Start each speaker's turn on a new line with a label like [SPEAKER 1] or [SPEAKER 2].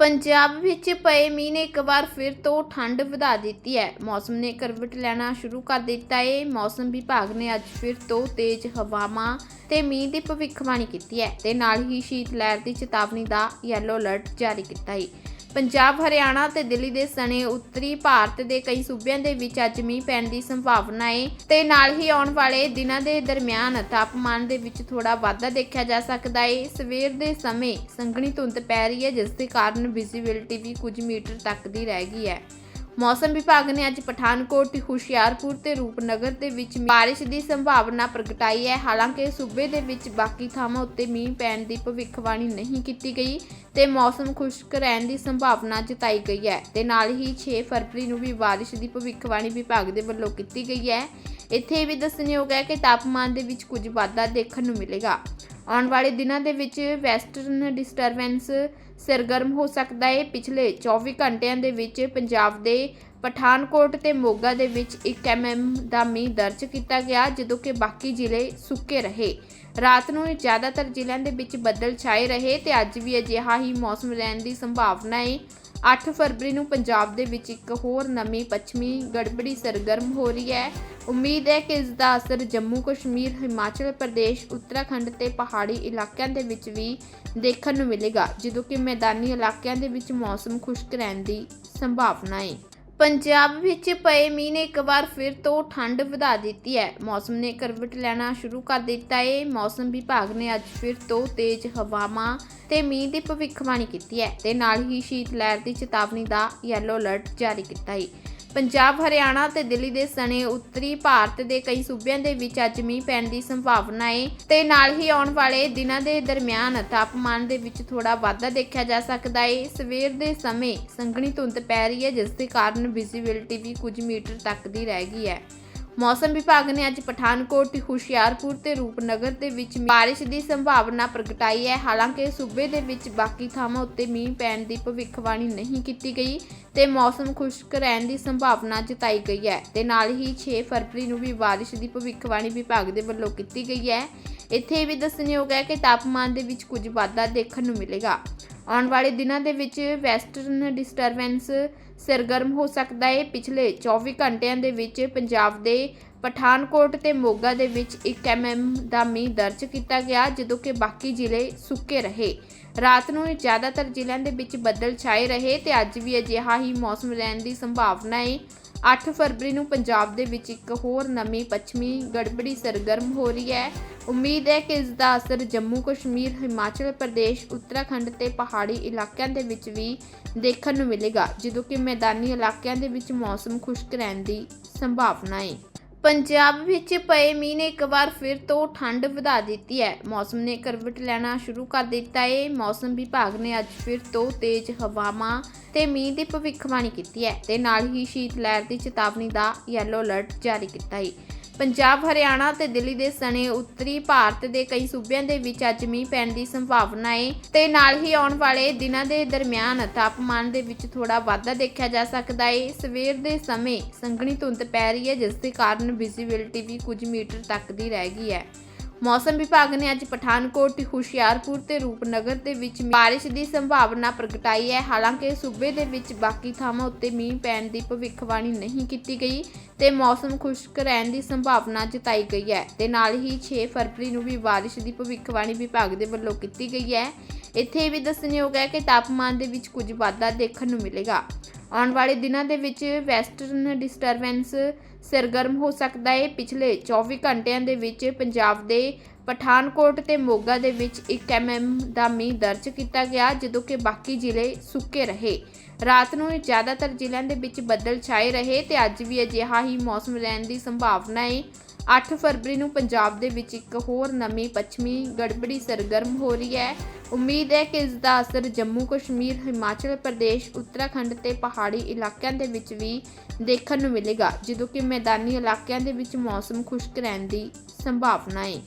[SPEAKER 1] ਪੰਜਾਬ ਵਿੱਚ ਪਏ ਮੀਂਹ ਨੇ ਇੱਕ ਵਾਰ ਫਿਰ ਤੋਂ ਠੰਡ ਵਧਾ ਦਿੱਤੀ ਹੈ। ਮੌਸਮ ਨੇ ਕਰਵਟ ਲੈਣਾ ਸ਼ੁਰੂ ਕਰ ਦਿੱਤਾ ਹੈ ਮੌਸਮ ਵਿਭਾਗ ਨੇ ਅੱਜ ਫਿਰ ਤੋਂ ਤੇਜ਼ ਹਵਾਵਾਂ ਤੇ ਮੀਂਹ ਦੀ ਭਵਿੱਖਬਾਣੀ ਕੀਤੀ ਹੈ ਤੇ ਨਾਲ ਹੀ ਸ਼ੀਤ ਲਹਿਰ ਦੀ ਚੇਤਾਵਨੀ ਦਾ ਯੈਲੋ ਅਲਰਟ ਜਾਰੀ ਕੀਤਾ ਹੈ ਪੰਜਾਬ, ਹਰਿਆਣਾ ਤੇ ਦਿੱਲੀ ਦੇ ਸਣੇ ਉੱਤਰੀ ਭਾਰਤ ਦੇ ਕਈ ਸੂਬਿਆਂ ਦੇ ਵਿੱਚ ਅੱਜ ਮੀਂਹ ਪੈਣ ਦੀ ਸੰਭਾਵਨਾ ਹੈ ਤੇ ਨਾਲ ਹੀ ਆਉਣ ਵਾਲੇ ਦਿਨਾਂ ਦੇ ਦਰਮਿਆਨ ਤਾਪਮਾਨ ਦੇ ਵਿੱਚ ਥੋੜਾ ਵਾਧਾ ਦੇਖਿਆ ਜਾ ਸਕਦਾ ਹੈ ਸਵੇਰ ਦੇ ਸਮੇਂ ਸੰਘਣੀ ਧੁੰਦ ਪੈ ਰਹੀ ਹੈ, ਜਿਸ ਦੇ ਕਾਰਨ ਵਿਜ਼ਿਬਿਲਟੀ ਵੀ ਕੁਝ ਮੀਟਰ ਤੱਕ ਦੀ ਰਹਿ ਗਈ ਹੈ। ਮੌਸਮ ਵਿਭਾਗ ਨੇ ਅੱਜ ਪਠਾਨਕੋਟ, ਹੁਸ਼ਿਆਰਪੁਰ ਤੇ ਰੂਪਨਗਰ ਦੇ ਵਿੱਚ ਬਾਰਿਸ਼ ਦੀ ਸੰਭਾਵਨਾ ਪ੍ਰਗਟਾਈ ਹੈ। ਹਾਲਾਂਕਿ ਸੂਬੇ ਦੇ ਵਿੱਚ ਬਾਕੀ ਥਾਵਾਂ ਉੱਤੇ ਮੀਂਹ ਪੈਣ ਦੀ ਭਵਿੱਖਬਾਣੀ ਨਹੀਂ ਕੀਤੀ ਗਈ ਤੇ ਮੌਸਮ ਖੁਸ਼ਕ ਰਹਿਣ ਦੀ ਸੰਭਾਵਨਾ ਜਤਾਈ ਗਈ ਹੈ। ਤੇ ਨਾਲ ਹੀ 6 ਫਰਵਰੀ ਨੂੰ ਵੀ ਬਾਰਿਸ਼ ਦੀ ਭਵਿੱਖਬਾਣੀ ਵਿਭਾਗ ਦੇ ਵੱਲੋਂ ਕੀਤੀ ਗਈ ਹੈ। ਇੱਥੇ ਇਹ ਵੀ ਦੱਸਣਯੋਗ ਹੈ ਕਿ ਤਾਪਮਾਨ ਦੇ ਵਿੱਚ ਕੁਝ ਵਾਧਾ ਦੇਖਣ ਨੂੰ ਮਿਲੇਗਾ। ਆਉਣ ਵਾਲੇ ਦਿਨਾਂ ਦੇ ਵਿੱਚ ਵੈਸਟਰਨ ਡਿਸਟਰਬੈਂਸ ਸਰਗਰਮ ਹੋ ਸਕਦਾ ਹੈ। ਪਿਛਲੇ 24 ਘੰਟਿਆਂ ਦੇ ਵਿੱਚ ਪੰਜਾਬ ਦੇ ਪਠਾਨਕੋਟ ਤੇ ਮੋਗਾ ਦੇ ਵਿੱਚ 1 mm ਦਾ ਮੀਂਹ ਦਰਜ ਕੀਤਾ ਗਿਆ, ਜਦੋਂ ਕਿ ਬਾਕੀ ਜ਼ਿਲ੍ਹੇ ਸੁੱਕੇ ਰਹੇ। ਰਾਤ ਨੂੰ ਜ਼ਿਆਦਾਤਰ ਜ਼ਿਲ੍ਹਿਆਂ ਦੇ ਵਿੱਚ ਬੱਦਲ ਛਾਏ ਰਹੇ ਤੇ ਅੱਜ ਵੀ ਅਜਿਹਾ ਹੀ ਮੌਸਮ ਰਹਿਣ ਦੀ ਸੰਭਾਵਨਾ ਹੈ। 8 ਫਰਵਰੀ ਨੂੰ ਪੰਜਾਬ ਦੇ ਵਿੱਚ ਇੱਕ ਹੋਰ ਨਵੀਂ ਪੱਛਮੀ ਗੜਬੜੀ ਸਰਗਰਮ ਹੋ ਰਹੀ ਹੈ। ਉਮੀਦ ਹੈ ਕਿ ਇਸ ਦਾ ਅਸਰ ਜੰਮੂ ਕਸ਼ਮੀਰ, ਹਿਮਾਚਲ ਪ੍ਰਦੇਸ਼, ਉੱਤਰਾਖੰਡ ਤੇ ਪਹਾੜੀ ਇਲਾਕਿਆਂ ਦੇ ਵਿੱਚ ਵੀ ਦੇਖਣ ਨੂੰ ਮਿਲੇਗਾ, ਜਦੋਂ ਕਿ ਮੈਦਾਨੀ ਇਲਾਕਿਆਂ ਦੇ ਵਿੱਚ ਮੌਸਮ ਖੁਸ਼ਕ ਰਹਿਣ ਦੀ ਸੰਭਾਵਨਾ ਹੈ। ਪੰਜਾਬ ਵਿੱਚ ਪਏ ਮੀਂਹ ਨੇ ਇੱਕ ਵਾਰ ਫਿਰ ਤੋਂ ਠੰਡ ਵਧਾ ਦਿੱਤੀ ਹੈ। ਮੌਸਮ ਨੇ ਕਰਵਟ ਲੈਣਾ ਸ਼ੁਰੂ ਕਰ ਦਿੱਤਾ ਹੈ। ਮੌਸਮ ਵਿਭਾਗ ਨੇ ਅੱਜ ਫਿਰ ਤੋਂ ਤੇਜ਼ ਹਵਾਵਾਂ ਤੇ ਮੀਂਹ ਦੀ ਭਵਿੱਖਬਾਣੀ ਕੀਤੀ ਹੈ ਤੇ ਨਾਲ ਹੀ ਸ਼ੀਤ ਲਹਿਰ ਦੀ ਚੇਤਾਵਨੀ ਦਾ ਯੈਲੋ ਅਲਰਟ ਜਾਰੀ ਕੀਤਾ ਹੈ। ਪੰਜਾਬ, ਹਰਿਆਣਾ ਤੇ ਦਿੱਲੀ ਦੇ ਸਣੇ ਉੱਤਰੀ ਭਾਰਤ ਦੇ ਕਈ ਸੂਬਿਆਂ ਦੇ ਵਿੱਚ ਅੱਜ ਮੀਂਹ ਪੈਣ ਦੀ ਸੰਭਾਵਨਾ ਹੈ ਤੇ ਨਾਲ ਹੀ ਆਉਣ ਵਾਲੇ ਦਿਨਾਂ ਦੇ ਦਰਮਿਆਨ ਤਾਪਮਾਨ ਦੇ ਵਿੱਚ ਥੋੜਾ ਵਾਧਾ ਦੇਖਿਆ ਜਾ ਸਕਦਾ ਹੈ ਸਵੇਰ ਦੇ ਸਮੇਂ ਸੰਘਣੀ ਧੁੰਦ ਪੈ ਰਹੀ ਹੈ, ਜਿਸ ਦੇ ਕਾਰਨ ਵਿਜ਼ਿਬਿਲਟੀ ਵੀ ਕੁਝ ਮੀਟਰ ਤੱਕ ਦੀ ਰਹਿ ਗਈ ਹੈ। ਮੌਸਮ ਵਿਭਾਗ ਨੇ ਅੱਜ ਪਠਾਨਕੋਟ, ਹੁਸ਼ਿਆਰਪੁਰ ਤੇ ਰੂਪਨਗਰ ਦੇ ਵਿੱਚ ਬਾਰਿਸ਼ ਦੀ ਸੰਭਾਵਨਾ ਪ੍ਰਗਟਾਈ ਹੈ। ਹਾਲਾਂਕਿ ਸੂਬੇ ਦੇ ਵਿੱਚ ਬਾਕੀ ਥਾਵਾਂ ਉੱਤੇ ਮੀਂਹ ਪੈਣ ਦੀ ਭਵਿੱਖਬਾਣੀ ਨਹੀਂ ਕੀਤੀ ਗਈ ਤੇ ਮੌਸਮ ਖੁਸ਼ਕ ਰਹਿਣ ਦੀ ਸੰਭਾਵਨਾ ਜਤਾਈ ਗਈ ਹੈ। ਤੇ ਨਾਲ ਹੀ 6 ਫਰਵਰੀ ਨੂੰ ਵੀ ਬਾਰਿਸ਼ ਦੀ ਭਵਿੱਖਬਾਣੀ ਵਿਭਾਗ ਦੇ ਵੱਲੋਂ ਕੀਤੀ ਗਈ ਹੈ। ਇੱਥੇ ਇਹ ਵੀ ਦੱਸਣਯੋਗ ਹੈ ਕਿ ਤਾਪਮਾਨ ਦੇ ਵਿੱਚ ਕੁਝ ਵਾਧਾ ਦੇਖਣ ਨੂੰ ਮਿਲੇਗਾ। ਆਉਣ ਵਾਲੇ ਦਿਨਾਂ ਦੇ ਵਿੱਚ ਵੈਸਟਰਨ ਡਿਸਟਰਬੈਂਸ ਸਰਗਰਮ ਹੋ ਸਕਦਾ ਹੈ। ਪਿਛਲੇ 24 ਘੰਟਿਆਂ ਦੇ ਵਿੱਚ ਪੰਜਾਬ ਦੇ ਪਠਾਨਕੋਟ ਤੇ ਮੋਗਾ ਦੇ ਵਿੱਚ 1 mm ਦਾ ਮੀਂਹ ਦਰਜ ਕੀਤਾ ਗਿਆ, ਜਦੋਂ ਕਿ ਬਾਕੀ ਜ਼ਿਲ੍ਹੇ ਸੁੱਕੇ ਰਹੇ। ਰਾਤ ਨੂੰ ਜ਼ਿਆਦਾਤਰ ਜ਼ਿਲ੍ਹਿਆਂ ਦੇ ਵਿੱਚ ਬੱਦਲ ਛਾਏ ਰਹੇ ਤੇ ਅੱਜ ਵੀ ਅਜਿਹਾ ਹੀ ਮੌਸਮ ਰਹਿਣ ਦੀ ਸੰਭਾਵਨਾ ਹੈ। 8 ਫਰਵਰੀ ਨੂੰ ਪੰਜਾਬ ਦੇ ਵਿੱਚ ਇੱਕ ਹੋਰ ਨਵੀਂ ਪੱਛਮੀ ਗੜਬੜੀ ਸਰਗਰਮ ਹੋ ਰਹੀ ਹੈ। ਉਮੀਦ ਹੈ ਕਿ ਇਸ ਦਾ ਅਸਰ ਜੰਮੂ ਕਸ਼ਮੀਰ, ਹਿਮਾਚਲ ਪ੍ਰਦੇਸ਼, ਉੱਤਰਾਖੰਡ ਤੇ ਪਹਾੜੀ ਇਲਾਕਿਆਂ ਦੇ ਵਿੱਚ ਵੀ ਦੇਖਣ ਨੂੰ ਮਿਲੇਗਾ, ਜਦੋਂ ਕਿ ਮੈਦਾਨੀ ਇਲਾਕਿਆਂ ਦੇ ਵਿੱਚ ਮੌਸਮ ਖੁਸ਼ਕ ਰਹਿਣ ਦੀ ਸੰਭਾਵਨਾ ਹੈ। ਪੰਜਾਬ ਵਿੱਚ ਪਏ ਮੀਂਹ ਨੇ ਇੱਕ ਵਾਰ ਫਿਰ ਤੋਂ ਠੰਡ ਵਧਾ ਦਿੱਤੀ ਹੈ। ਮੌਸਮ ਨੇ ਕਰਵਟ ਲੈਣਾ ਸ਼ੁਰੂ ਕਰ ਦਿੱਤਾ ਹੈ। ਮੌਸਮ ਵਿਭਾਗ ਨੇ ਅੱਜ ਫਿਰ ਤੋਂ ਤੇਜ਼ ਹਵਾਵਾਂ ਤੇ ਮੀਂਹ ਦੀ ਭਵਿੱਖਬਾਣੀ ਕੀਤੀ ਹੈ ਤੇ ਨਾਲ ਹੀ ਸ਼ੀਤ ਲਹਿਰ ਦੀ ਚੇਤਾਵਨੀ ਦਾ ਯੈਲੋ ਅਲਰਟ ਜਾਰੀ ਕੀਤਾ ਹੈ। ਪੰਜਾਬ, ਹਰਿਆਣਾ ਤੇ ਦਿੱਲੀ ਦੇ ਸਣੇ ਉੱਤਰੀ ਭਾਰਤ ਦੇ ਕਈ ਸੂਬਿਆਂ ਦੇ ਵਿੱਚ ਅੱਜ ਮੀਂਹ ਪੈਣ ਦੀ ਸੰਭਾਵਨਾ ਹੈ ਤੇ ਨਾਲ ਹੀ ਆਉਣ ਵਾਲੇ ਦਿਨਾਂ ਦੇ ਦਰਮਿਆਨ ਤਾਪਮਾਨ ਦੇ ਵਿੱਚ ਥੋੜਾ ਵਾਧਾ ਦੇਖਿਆ ਜਾ ਸਕਦਾ ਹੈ ਸਵੇਰ ਦੇ ਸਮੇਂ ਸੰਘਣੀ ਧੁੰਦ ਪੈ ਰਹੀ ਹੈ, ਜਿਸ ਦੇ ਕਾਰਨ ਵਿਜ਼ਿਬਿਲਟੀ ਵੀ ਕੁਝ ਮੀਟਰ ਤੱਕ ਦੀ ਰਹਿ ਗਈ ਹੈ। ਮੌਸਮ ਵਿਭਾਗ ਨੇ ਅੱਜ ਪਠਾਨਕੋਟ, ਹੁਸ਼ਿਆਰਪੁਰ ਤੇ ਰੂਪਨਗਰ ਦੇ ਵਿੱਚ ਬਾਰਿਸ਼ ਦੀ ਸੰਭਾਵਨਾ ਪ੍ਰਗਟਾਈ ਹੈ। ਹਾਲਾਂਕਿ ਸੂਬੇ ਦੇ ਵਿੱਚ ਬਾਕੀ ਥਾਵਾਂ ਉੱਤੇ ਮੀਂਹ ਪੈਣ ਦੀ ਭਵਿੱਖਬਾਣੀ ਨਹੀਂ ਕੀਤੀ ਗਈ ਤੇ ਮੌਸਮ ਖੁਸ਼ਕ ਰਹਿਣ ਦੀ ਸੰਭਾਵਨਾ ਜਤਾਈ ਗਈ ਹੈ। ਤੇ ਨਾਲ ਹੀ 6 ਫਰਵਰੀ ਨੂੰ ਵੀ ਬਾਰਿਸ਼ ਦੀ ਭਵਿੱਖਬਾਣੀ ਵਿਭਾਗ ਦੇ ਵੱਲੋਂ ਕੀਤੀ ਗਈ ਹੈ। ਇੱਥੇ ਇਹ ਵੀ ਦੱਸਣਯੋਗ ਹੈ ਕਿ ਤਾਪਮਾਨ ਦੇ ਵਿੱਚ ਕੁਝ ਵਾਧਾ ਦੇਖਣ ਨੂੰ ਮਿਲੇਗਾ। ਆਉਣ ਵਾਲੇ ਦਿਨਾਂ ਦੇ ਵਿੱਚ ਵੈਸਟਰਨ ਡਿਸਟਰਬੈਂਸ ਸਰਗਰਮ ਹੋ ਸਕਦਾ ਹੈ ਪਿਛਲੇ 24 ਘੰਟਿਆਂ ਦੇ ਵਿੱਚ ਪੰਜਾਬ ਦੇ ਪਠਾਨਕੋਟ ਤੇ ਮੋਗਾ ਦੇ ਵਿੱਚ 1 mm ਦਾ ਮੀਂਹ ਦਰਜ ਕੀਤਾ ਗਿਆ, ਜਦੋਂ ਕਿ ਬਾਕੀ ਜ਼ਿਲ੍ਹੇ ਸੁੱਕੇ ਰਹੇ। ਰਾਤ ਨੂੰ ਜ਼ਿਆਦਾਤਰ ਜ਼ਿਲ੍ਹਿਆਂ ਦੇ ਵਿੱਚ ਬੱਦਲ ਛਾਏ ਰਹੇ ਤੇ ਅੱਜ ਵੀ ਅਜਿਹਾ ਹੀ ਮੌਸਮ ਰਹਿਣ ਦੀ ਸੰਭਾਵਨਾ ਹੈ 8 ਫਰਵਰੀ ਨੂੰ ਪੰਜਾਬ ਦੇ ਵਿੱਚ ਇੱਕ ਹੋਰ ਨਵੀਂ ਪੱਛਮੀ ਗੜਬੜੀ ਸਰਗਰਮ ਹੋ ਰਹੀ ਹੈ। ਉਮੀਦ ਹੈ ਕਿ ਇਸ ਦਾ ਅਸਰ ਜੰਮੂ ਕਸ਼ਮੀਰ, ਹਿਮਾਚਲ ਪ੍ਰਦੇਸ਼, ਉੱਤਰਾਖੰਡ ਤੇ ਪਹਾੜੀ ਇਲਾਕਿਆਂ ਦੇ ਵਿੱਚ ਵੀ ਦੇਖਣ ਨੂੰ ਮਿਲੇਗਾ, ਜਦੋਂ ਕਿ ਮੈਦਾਨੀ ਇਲਾਕਿਆਂ ਦੇ ਵਿੱਚ ਮੌਸਮ ਖੁਸ਼ਕ ਰਹਿਣ ਦੀ ਸੰਭਾਵਨਾ ਹੈ।